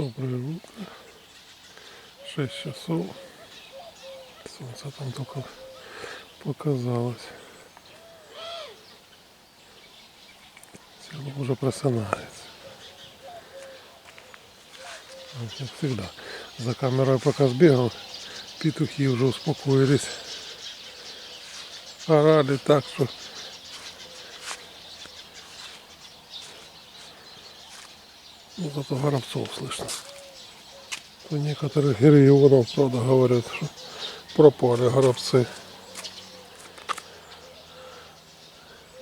Доброе утро. 6 часов. Солнце там только показалось. Село уже просынается. Как всегда. За камерой пока сбегал, петухи уже успокоились. Орали так, что зато горобцов слышно. У некоторых регионов, правда, говорят, что пропали горобцы.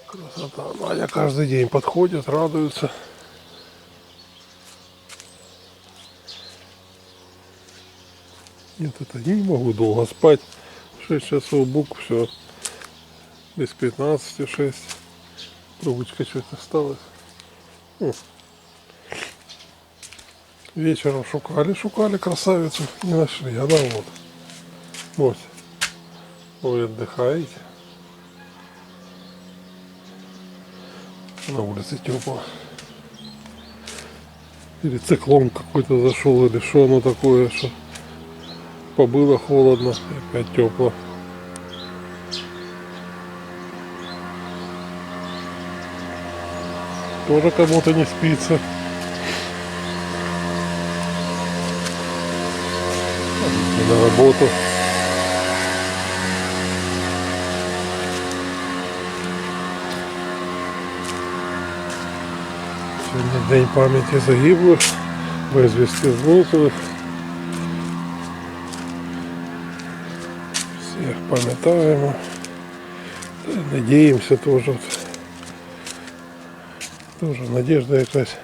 Красота. Надя каждый день подходит, радуется. Нет, это не могу долго спать. 6 часов бук, все. Без 15, 6. Трубочка что-то осталась. О, Вечером шукали, шукали красавицу, не нашли. Она вот. Вот. Вы отдыхаете. На улице тепло. Или циклон какой-то зашел, или что оно такое, что побыло холодно, опять тепло. Тоже кому-то не спится. И на работу. Сьогодні день пам'яті загиблих, безвісти зниклих. Всіх пам'ятаємо. Та й надіємося теж. от. Тоже надежда якась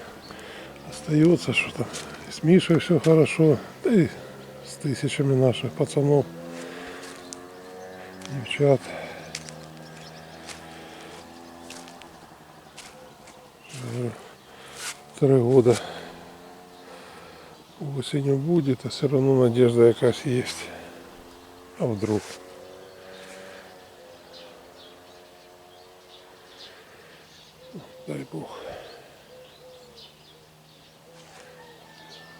остается, что там и с Мишей все хорошо, да и тысячами наших пацанов, девчат. Уже Три года осенью будет, а все равно надежда якась есть. А вдруг? Дай Бог.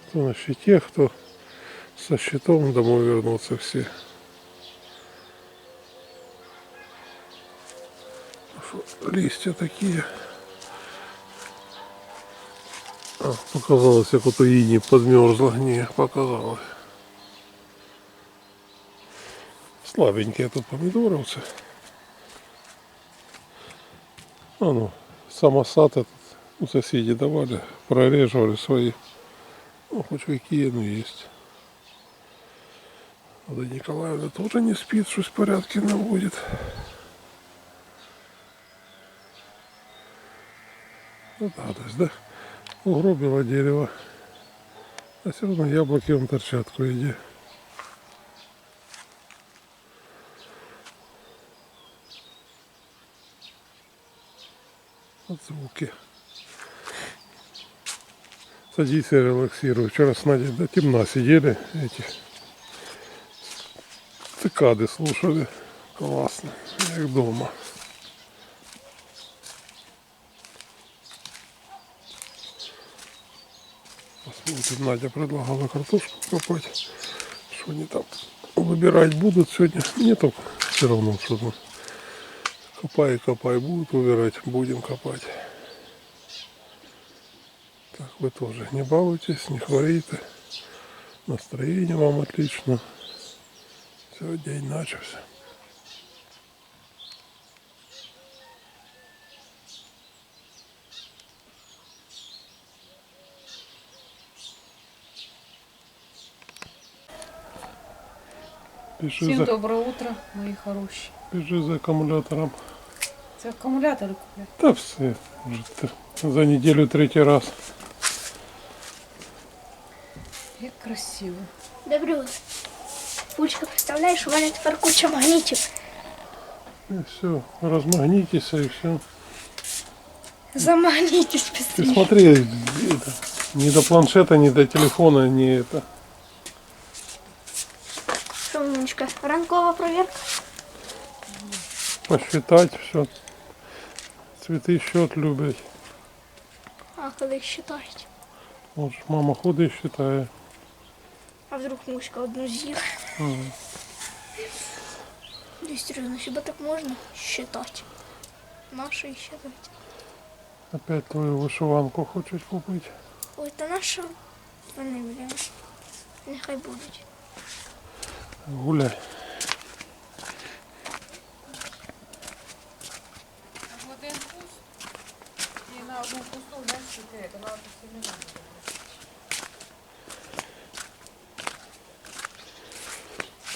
Кто на щите, кто со щитом домой вернутся все. Фу, Листья такие. А, показалось, як ото її подмерзла. Ні, показалось. Слабенькие тут помидоровцы. А ну, самосад этот у соседей давали, прореживали свои. Ну, хоть какие, но есть. Надо Николаевна тоже не спит, что в порядке наводит. Вот гадость, да? Угробило дерево. А все равно яблоки вон торчат кое-где. Вот звуки. Садись и релаксируй. Вчера с Надей до темна сидели, эти цикады слушали. Классно, как дома. Посмотрим, Надя предлагала картошку копать. Что они там выбирать будут сегодня? Нету все равно что-то. Копай, копай, будут выбирать, будем копать. Так, вы тоже не балуйтесь, не хворейте. Настроение вам отлично. Все, день начался. Пиши Всім за, доброе утро, мої хороші. пиши за аккумулятором. Це акумулятори купляти. Да все, уже т- за неделю третий раз. Як красиво. Доброе утро. Пучка, представляєш, у мене тепер куча магнітів. И все, размагнитесь и все. Замагнітись Ты быстрее. смотри, это, ни до планшета, ни до телефона, ни это. Що, Мамочка, ранкова провірка? Посчитать все. Цветы счет любят. А коли считають? Вот ж мама ходить і считає. А вдруг мушка одну з'їла? Ага. Да серьезно, хіба так можна считати? Наша і считати. Опять твою вишиванку хочуть купити. Ой, та наша вони, блін. Нехай будуть. Гуляй. В один вкус і на одну вкусу знаєш, це на семена.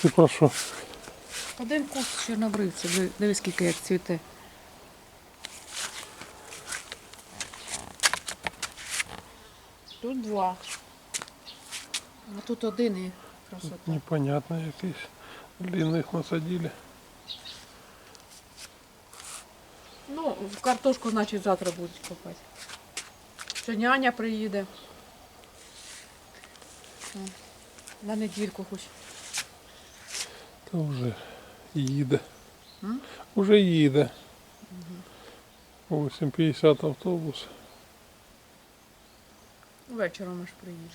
Ти про що? Один куст чорнобривця, диви- дивись, скільки як цвіте. Тут два. А тут один і красота. Непонятно якийсь. Длинних насадили. Ну, в картошку, значить, завтра будуть копати. Що няня приїде. На недільку хоч. Та вже їде. М? Уже їде. 8.50 автобус. Вечором аж приїде.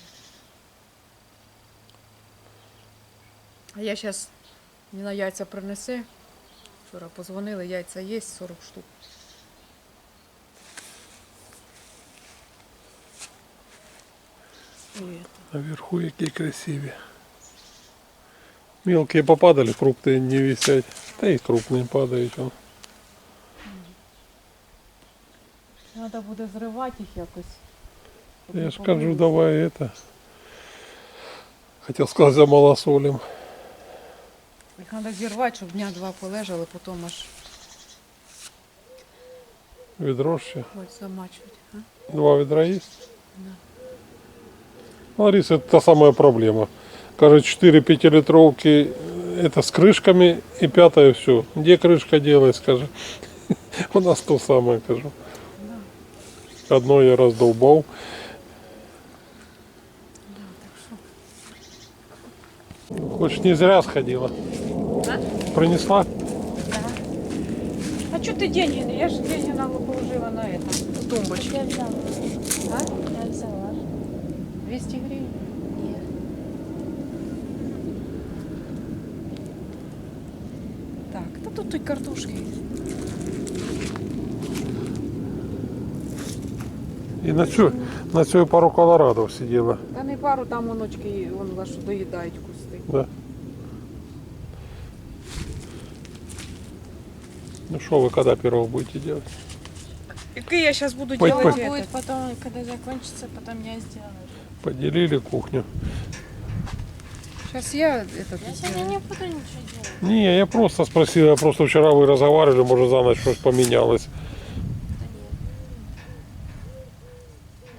А я зараз на яйця принесе. Вчора позвонили, яйця є 40 штук. І Наверху які красиві. Мелкие попадали, крупные не висять. Та і крупные падають. он. Треба буде зривати їх якось. щоб Я не ж кажу, побилися. давай это. Хотел сказать, замалосолим. Їх треба зірвати, щоб дня два полежали, потім аж Ведро ще. ось замачувати. А? Два ведра есть? Да. Лариса, это та самая проблема. Кажется, 4 пятилитровки это с крышками и пятое все. Где крышка делать, скажи. У нас то самое, скажу. Одно я раздолбал. Хочешь, не зря сходила. Принесла? А что ты деньги? Я же деньги нам положила на это, в тумбочку. Я взяла. А? Я взяла. 200 гривен. Ні. Так, та тут і картошки. И на цю, на цю пару колорадов сидела. Та не пару там оночки, вон вашу доїдають кусти. Да. Ну что вы когда пирог будете делать? Який я зараз буду Пой- делать пой. это? Будет потом, когда закончится, потом я сделаю. Поделили кухню. Сейчас я это Я сегодня не буду ничего делать. Не, я просто спросил, я просто вчера вы разговаривали, может за ночь что-то поменялось.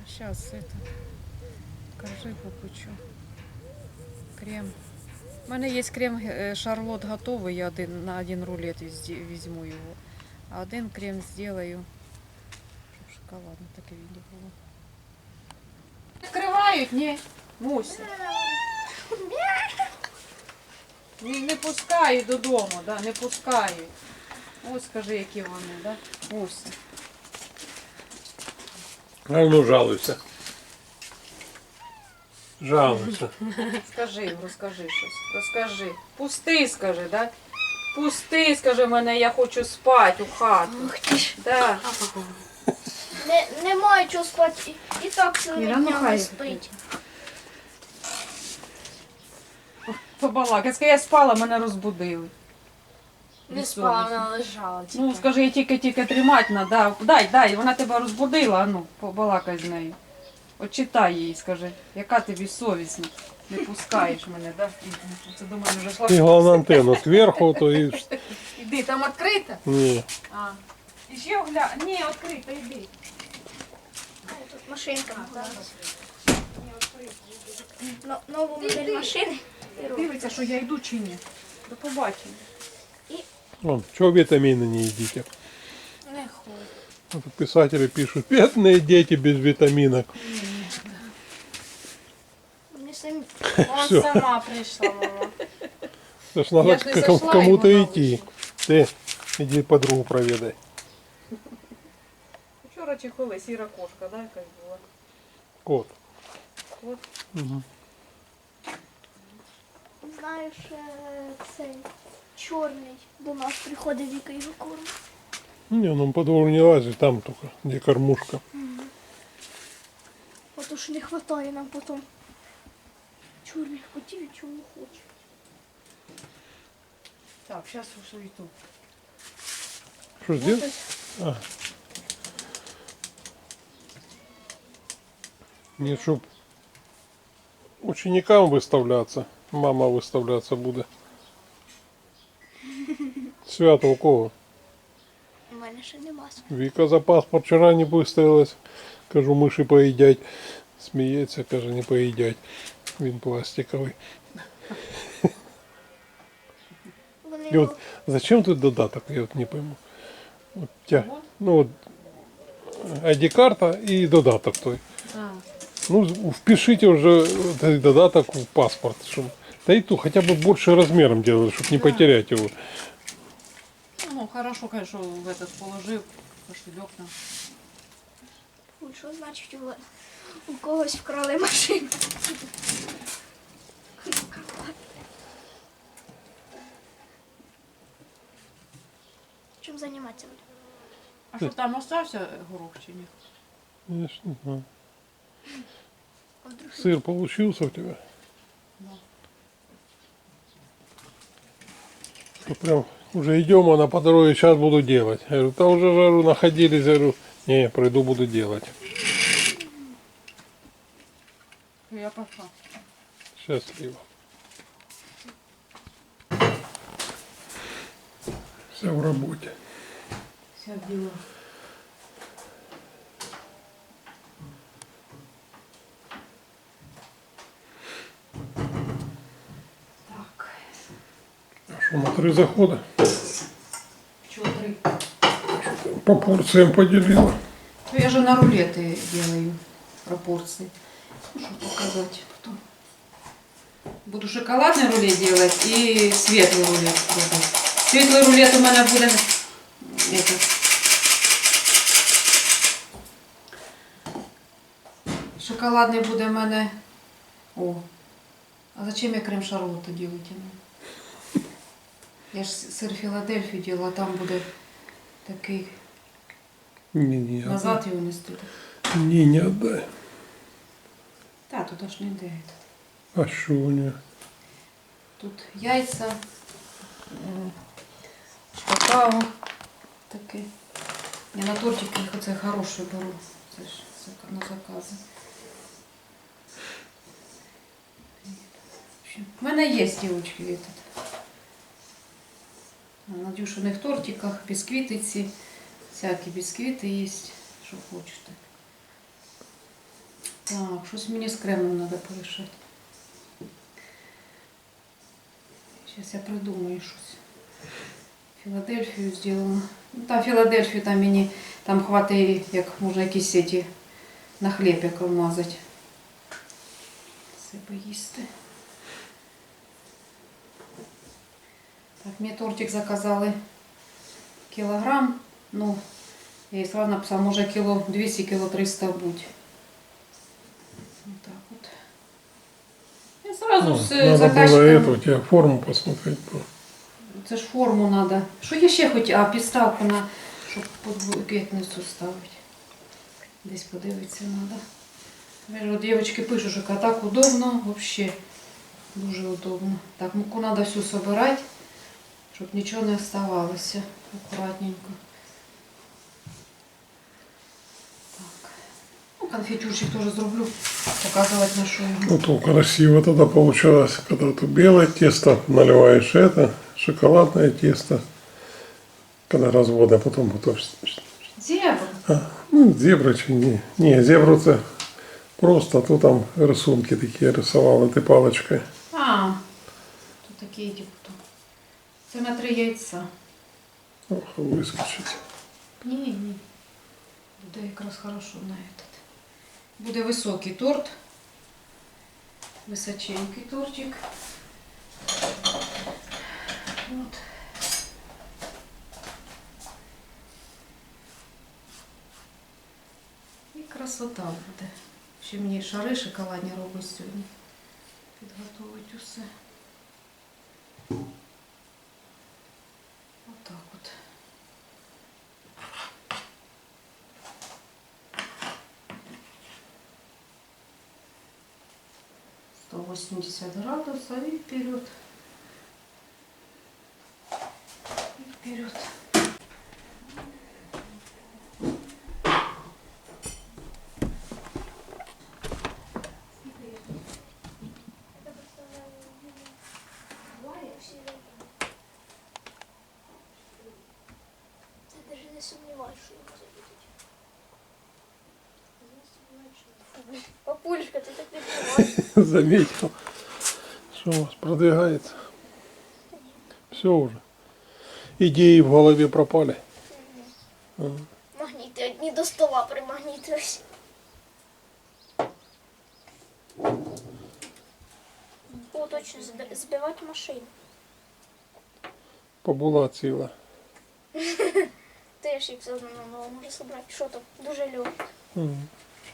Сейчас это. Коржи попечу. Крем. У мене є крем е, Шарлот готовий, я один, на один рулет візді- візьму його. А один крем зроблю, щоб шоколадне таке відео було. Відкривають, ні? Муся. Не, не пускають додому, да, не пускають. Ось скажи, які вони, да? Муся. А ну жалуйся. Жалуйся. Скажи, розкажи щось. Розкажи. Пусти, скажи, да? Пусти, скажи мене, я хочу спати у хату. Ух ти ж. Да. Не, немає чого спати. І, і так цілими Іра, ну спить. Побалакай. Скажи, я спала, мене розбудили. Не спала, вона лежала. Ну, скажи, я тільки-тільки тримати надо. Дай, дай, вона тебе розбудила, а ну, побалакай з нею. От читай їй, скажи, яка тобі совісна. Не пускаєш мене, да? Це до мене вже. И главное антенну сверху, то и... Іди, там відкрито? Не. А. І ще гля... Ні, відкрито, іди. Тут машинка находилась. Нову модель машини. І робить. Дивиться, що я йду чи ні. До побачення. Вон, чего витамины не едите? Не хуй. Вот тут писатели пишут, бедные дети без витаминок. Мені самі Он Всё. сама пришла, мама. Это ж надо Я ж не к- зашла, кому-то и вона идти. Ты иди подругу проведай. Вчора чехоли, сіра кошка, да, якась була. Кот. год. Угу. Знаєш, е, цей чорний до нас приходить Віка його кормить. Не, ну по двору не лазит, там только, где кормушка. От уж не вистачає нам потім чорних котів і чого хоче. Так, зараз суету. Что сделать? А. Нет, чтоб ученикам выставляться. Мама выставляться будет. Свято у кого? У мене ще нема. Віка за паспорт вчора не виставилась. Кажу, миші поїдять. Сміється, каже, не поїдять. Він пластиковий. Вони І його от зачем тут додаток, я от не пойму. От тя, Вот. ну от ID-карта і додаток той. А, Ну, впишите уже додаток в паспорт. Чтоб, да и ту, хотя бы больше размером делали, чтобы не Да. потерять его. ну, хорошо, конечно, в этот положив кошелек нам. Фу, що значить у, у когось вкрали машину. Чим займатися буде? А що там остався горох чи ні? Я ж не знаю. Сыр получился у тебя? Да. Что прям уже идем, она по дороге сейчас буду делать. Я говорю, да уже жару находились, я говорю, не, приду буду делать. Я пошла. Счастливо. Вся в работе. Вся дела. Так, На три захода? чего три? По порциям поделила. Ну, я же на рулеты делаю пропорции. Что показать потом. Буду шоколадный рулет делать и светлый рулет делать. Светлый рулет у меня будет этот, Шоколадний буде в мене. О. А зачем я крем Шарлотта делаю? Я ж сир Філадельфію діла, там буде такий. Не, не, Назад його нести. отдай. Не, не отдай. Та, туди ж не йде. А что у нее? Тут яйця, какао таке. Я на тортик їх оце хороше беру. Це ж на закази. В У мене є дівчатки этот. На Надюшиних тортиках, бісквітиці, всякі бісквіти є, що хочете. Так, щось мені з кремом треба порішати. Сейчас я придумаю щось. Філадельфію зробила. Ну, там Філадельфію там мені там хватить, як можна якісь сеті на хліб як вмазати. Себе їсти. Так, мені тортик заказали кілограм. Ну, я їй сразу написала, може кіло 200, кіло 300 будь. Вот так вот. Я сразу Ну, з надо было заказчиком... это, у тебя форму посмотреть. было. Це ж форму треба. Що я ще хоч, а підставку на, щоб подвоєтницю ставити. Десь подивитися треба. От дівчатки пишуть, що так удобно, взагалі дуже удобно. Так, муку треба всю собирати, щоб нічого не оставалося. Акуратненько. Так. Ну, конфетюрчик теж зроблю. Показувати на що його. Ну, то красиво тогда получалось, когда ты белое тесто наливаешь это, шоколадное тесто, когда разводы, а потом готовишь. Зебра. А, ну, зебра чи ні. Ні, зебру це просто, а то там рисунки такі рисували ти паличкою. А, тут такі дібто. Це на три яйця. Ох, вискочить. Ні, ні. Буде якраз хорошо на этот. Буде високий торт. Височенький тортик. От. І красота буде. Ще мені шари шоколадні робить сьогодні. Підготовить усе. 180 градусов и вперед. И вперед. Заметил, что у вас продвигается. Все уже. Идеи в голове пропали. Ага. Магніти одні до стола примагнітились. О, точно, зб- збивати машину. Побула ціла. Теж їх заодно нового може собрати. Що там? Дуже легко. Ага.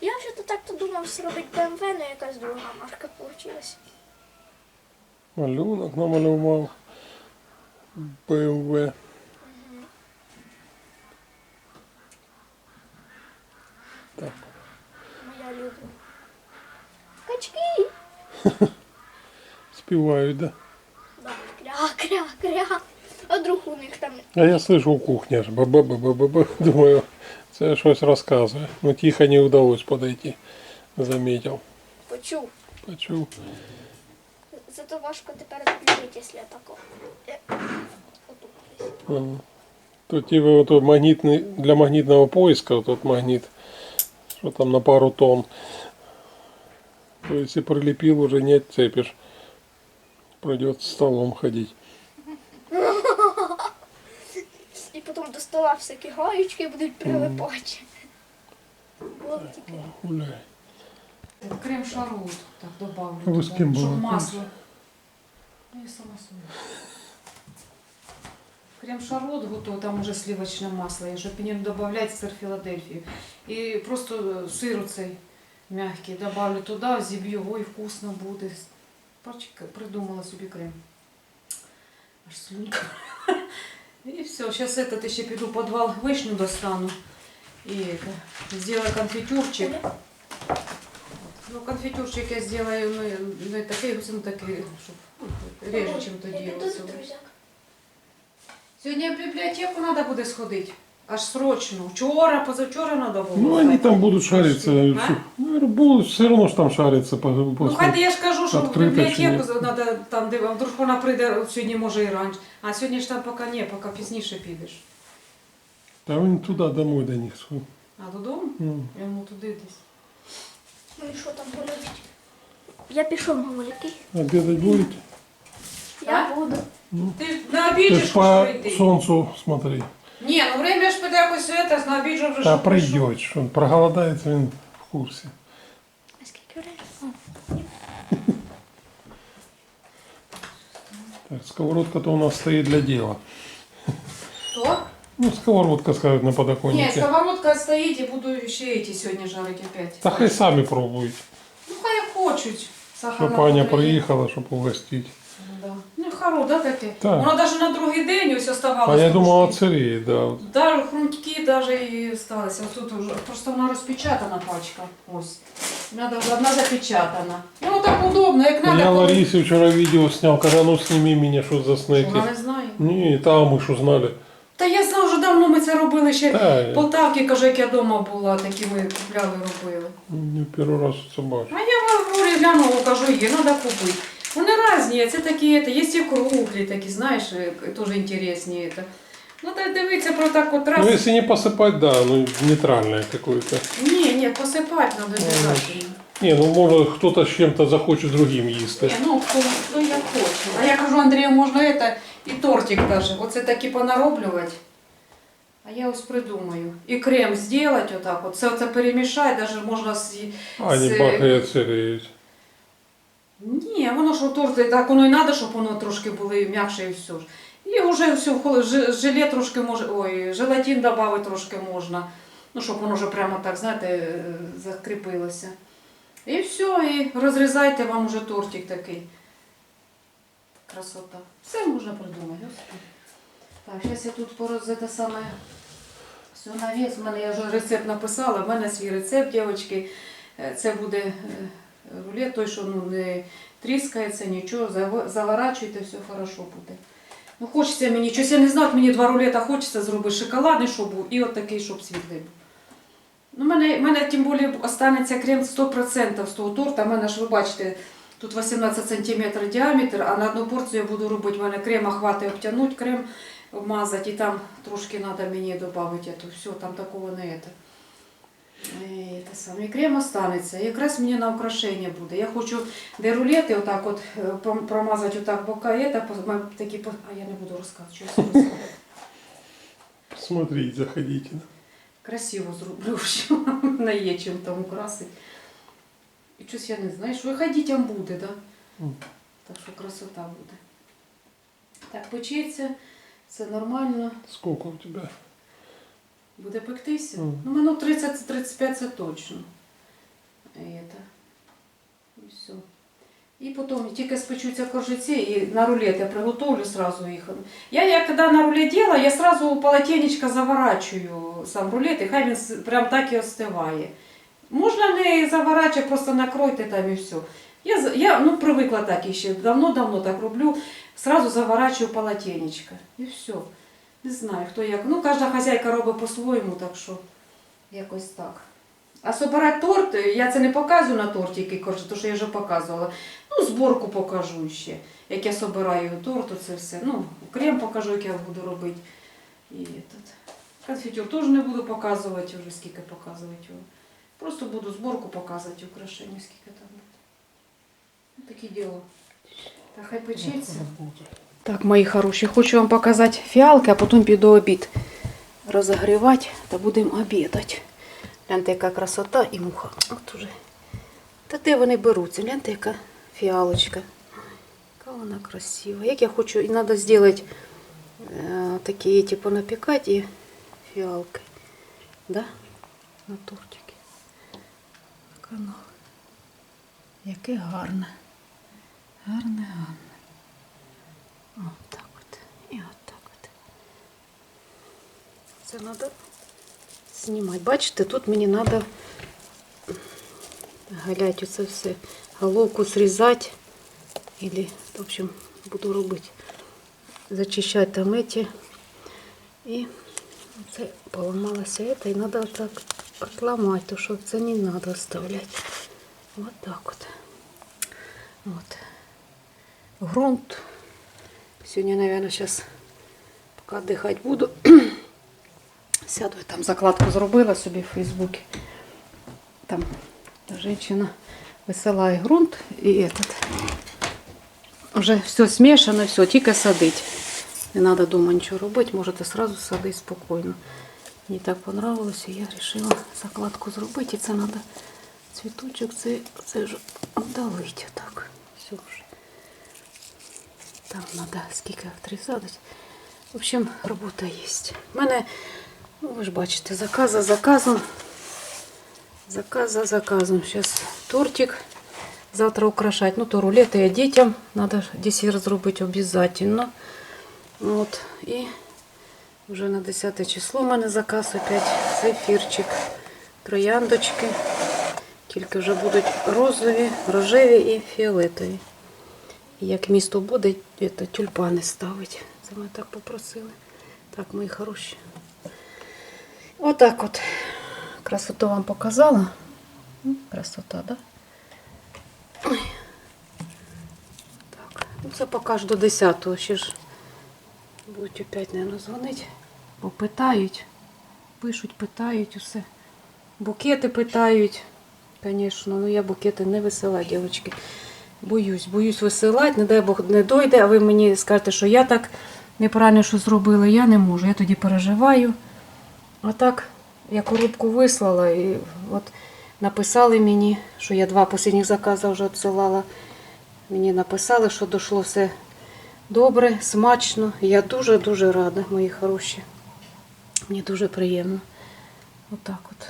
Я вже то так-то думав зробити BMW, але якась друга марка вийшла. Малюнок намалював. БМВ. Так. Моя любов. Качки! Співають, да? Да, кря, кря, кря А вдруг у них там А я слышу у кухні аж ба ба ба ба ба ба Думаю, це щось розказує. Ну тихо не вдалося подойти. Заметил. почув. Почув. Зато важко тепер відключити, якщо я тако. Е, отут десь. Ага. Тут типа вот тут магнитный, для магнитного поиска вот тот магнит, что там на пару тонн. То если прилепил, уже не отцепишь. Придется столом ходить. Стола всякі гаючки будуть прилипати. Гуляй. Крем шарот так добавлю. Ви з ким щоб масло. Ну, я сама собі. Крем шарот готовий, там уже сливочне масло. Я щоб мені додавати сир Філадельфію. І просто сир цей м'який добавлю туди, зіб'ю його і вкусно буде. Придумала собі крем. Аж слюнка. І все, зараз этот ще піду в підвал вишню достану. І это, сделаю конфитюрчик. Ну, конфитюрчик я сделаю, ну, не такий, ну, такий, щоб реже, чим то Я піду делать. за друзяк. Сьогодні в бібліотеку треба буде сходити. Аж срочно. Вчора, позавчора треба було. Ну они там будут шариться. А? всё. Ну, будут все равно ж там шариться по- Ну, после. хай я ж кажу, що в відкрито чи бібліотеку треба там, де вдруг вона прийде сьогодні, може і раніше. А сьогодні ж там поки ні, поки пізніше підеш. Да он туда домой до них. сходит. А додому? Ну, Йому туди десь. Ну і що там говорить? Я пішов, мамулький. обедать будете? Я А? буду. Ти ж на Ты обіді ж ж по прийти. солнцу смотри. Ні, ну время ж піде якось це, на обід же вже Да щоб прийшов. пройдет, что он проголодается, он в курсе. А скільки времени? Так, сковородка-то у нас стоит для дела. Хто? Ну, сковородка, скажет, на Ні, подоконнике. сковородка стоїть і буду ще эти сьогодні жарити опять. Да хай сами пробуют. Ну хай хочуть. Сахар Чтоб Аня приехала, чтобы угостить. Да. Ну хоро, да, таке? Так. Воно навіть на другий день ось оставалося. А я думал, отсыреет, да. вот. Даже хрумтки даже і сталися. Ось тут вже просто вона розпечатана пачка. Ось. Надо вже одна запечатана. Ну так удобно, як надо. Я коли- Ларисе вчера видео снял, когда ну сними меня, что за Що, снеки. Вона не знає. Не, там мы что знали. Та я знав, вже давно ми це робили ще. Да, Полтавки, каже, як я вдома була, такі ми купляли, робили. не первый раз это бачу. А я в говорю, глянула, кажу, є, треба купити. Вони різні, це такі, це, є і круглі такі, знаєш, е, теж інтересні. Це. Ну, так дивитися про так от раз. Ну, если не посыпать, да, ну, нейтральное какое-то. Ні, ні, посипати треба обов'язково. Не, ну, может, кто-то с чем-то захочет другим есть. Ні, ну, хто, хто як хоче. А я кажу, Андрію, можна это, і тортик даже. Оце такі понароблювати. А я ось придумаю. І крем зробити отак, от. Це, це перемішати, даже можна з... А, не з- бахает отсыреет. Ні, воно ж у торти, так воно і треба, щоб воно трошки було м'якше і все ж. І вже все, желе трошки може, ой, желатин додати трошки можна. Ну, щоб воно вже прямо так, знаєте, е, закріпилося. І все, і розрізайте вам уже тортик такий. Красота. Все можна придумати. Так, зараз я тут пороз саме все на вес. В мене я вже рецепт написала. В мене свій рецепт, дівчатки. Е, Це буде е, рулет, той, що ну, не тріскається, нічого, заворачуйте, все хорошо буде. Ну, хочеться мені, щось я не знаю, мені два рулета хочеться зробити шоколадний, щоб був, і от такий, щоб світлий був. Ну, мене, мене тим більше останеться крем 100% з того торта. У мене ж ви бачите, тут 18 см діаметр, а на одну порцію я буду робити. У мене крема хватить обтягнути, крем обмазати, і там трошки треба мені додати. Все, там такого не это. Е, Те саме. І крем останеться. І Якраз мені на украшення буде. Я хочу де рулети отак от е, пром- промазати отак бока, і это, по- ма- такі, по- а я не буду розказувати, що я собі розказую. Смотрите, заходите. Красиво зроблю, що не є чим там украсити. І щось я не знаю, що хай дітям буде, да? Мгм. так що красота буде. Так, печеться, це нормально, Сколько у тебя? буде пектися. Мгм. Ну, минут 30-35 це точно. І, это. і все. І потім тільки спечуться коржиці і на рулет я приготовлю сразу їх. Я, я когда на рулет делаю, я сразу у полотенечка заворачую сам рулет, і хай він с- прям так і остиває. Можна не заворачувати, просто накройте там і все. Я, за- я ну, привикла так і ще давно-давно так роблю. Сразу заворачую полотенечко. І все. Не знаю, хто як. Ну, кожна хазяйка робить по-своєму, так що якось так. А собирати торт, я це не показую на торті, який корж, тому що я вже показувала. Ну, зборку покажу ще, як я собираю торт, це все. Ну, крем покажу, як я буду робити. І этот. Конфетюр теж не буду показувати, вже скільки показувати його. Просто буду зборку показувати, украшення, скільки там буде. Ну, таке діло. Та хай печеться. Так, мої хороші, хочу вам показати фіалки, а потім піду обід розогрівати та будемо обідати. Гляньте, яка красота і муха. От уже. Та де вони беруться? Гляньте, яка фіалочка. Яка вона красива. Як я хочу, і треба зробити е, такі, типу, напікати і фіалки. Да? На тортики. Так воно. Яке гарне. Гарне, гарне. От так от. І от так от. Це треба знімати. Бачите, тут мені треба галять оце все. Головку зрізати. Или, в общем, буду робити. Зачищати там эти. І це поламалося это, і треба так отламати, тому що це не треба оставляти. Вот так от. Вот. Грунт. Сьогодні, наверное, сейчас поки віддихати буду. Сяду, там закладку зробила собі в Фейсбуці. Там жінка висилає ґрунт і этот. Вже все смішано, все, тільки садить. Не треба дома нічого робити, можете сразу садити спокійно. Мені так понравилось, і я вирішила закладку зробити. І це треба цвіточок, це, це вже обдалити так. Все вже. Там треба скільки отрізати. В общем, робота є. У мене, ну ви ж бачите, заказ за заказом. Заказ за заказом. Зараз тортик. Завтра украшать. Ну, то рулеты я детям. Надо десерт зробити обязательно. От. І вже на 10 число у мене заказ опять зефірчик. Трояндочки. Тільки вже будуть розові, рожеві і фіолетові. Як місто буде, это, тюльпани ставить. Це ми так попросили. Так, мої хороші. Отак от. Красоту вам показала. Красота, да? Так, ну це покажу до 10-го. Ще ж будуть опять, наверное, дзвонити. Бо питають. Пишуть, питають усе. Букети питають. Звісно, ну я букети не висилаю, дівчатки. Боюсь, боюсь висилати, не дай Бог не дойде, а ви мені скажете, що я так неправильно що зробила, я не можу. Я тоді переживаю. А так, я коробку вислала і от написали мені, що я два останніх закази вже відсилала. Мені написали, що дійшло все добре, смачно. Я дуже-дуже рада, мої хороші. Мені дуже приємно. Отак от.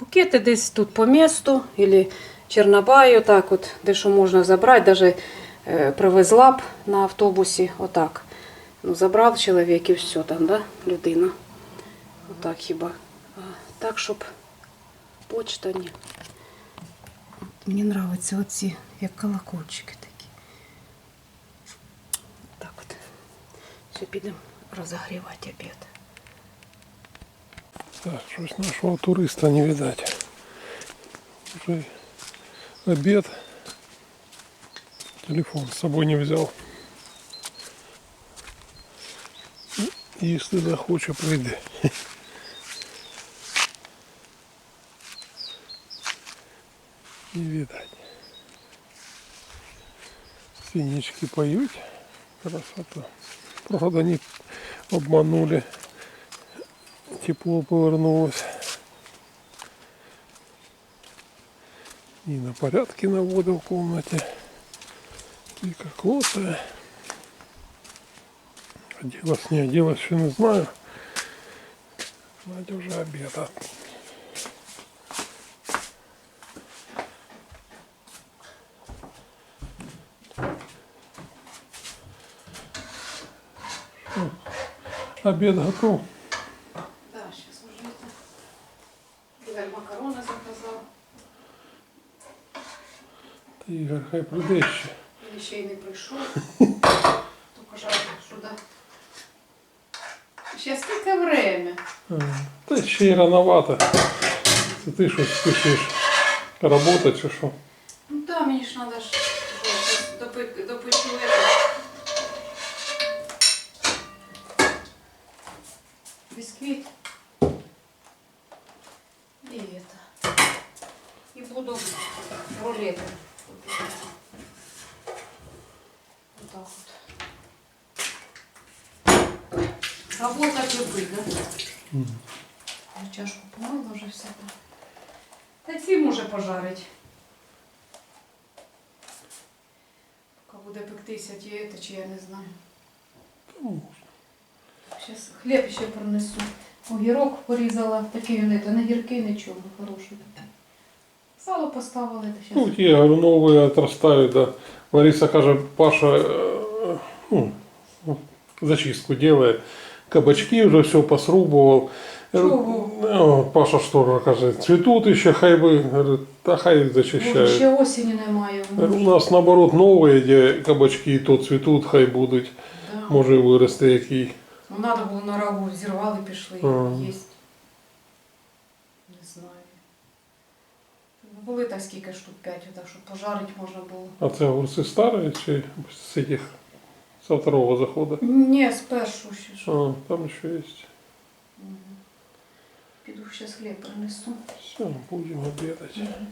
Букети десь тут по місту, Чернобаю, так от, де що можна забрати, навіть е, привезла б на автобусі, отак. Ну, забрав чоловік і все там, да, людина. Отак хіба. А, так, щоб почта ні. Мені подобаються оці, як колокольчики такі. Так от. Все, підемо розогрівати обід. Так, щось нашого туриста не видать. Уже обед. Телефон с собой не взял. Если захоче, прийде. Не видать. Синички поют. Красота. Правда, не обманули. Тепло повернулось. Нина порядки наводил в комнате. И как лоция. Оделась, не оделась, еще не знаю. Надя уже обеда. Обед готов. Та Ігор, хай прийде ще. Він ще й не прийшов. То що да. Ще скільки время? А, Та ще й рановато. Це ти щось спішиш роботи чи що? буде пектися ті, це чи я не знаю. Зараз хліб ще принесу. Огірок порізала, такий він, це не гіркий, нічого, хороший. Сало поставили, то Ну, зараз. ті, я говорю, новые отрастают, да. Лариса каже, Паша э, ну, зачистку делает. Кабачки уже все посрубывал. Чого? О, Паша что каже, цветут еще хай бы, говорит, да хай Боже, зачищают. ще осені немає. Говорю, У нас наоборот новые, де кабачки то цвітуть, хай будуть. Да. Може вирости який. Ну, треба було на рагу, зірвали, пішли, Ага. їсть. Не знаю. Ну, Були так скільки штук п'ять, так що пожарити можна було. А це огурці старі чи з цих со второго заходу? Ні, спершу ще ж. А, там ще є. Піду зараз хліб принесу. Все, будемо обідати. Мгм.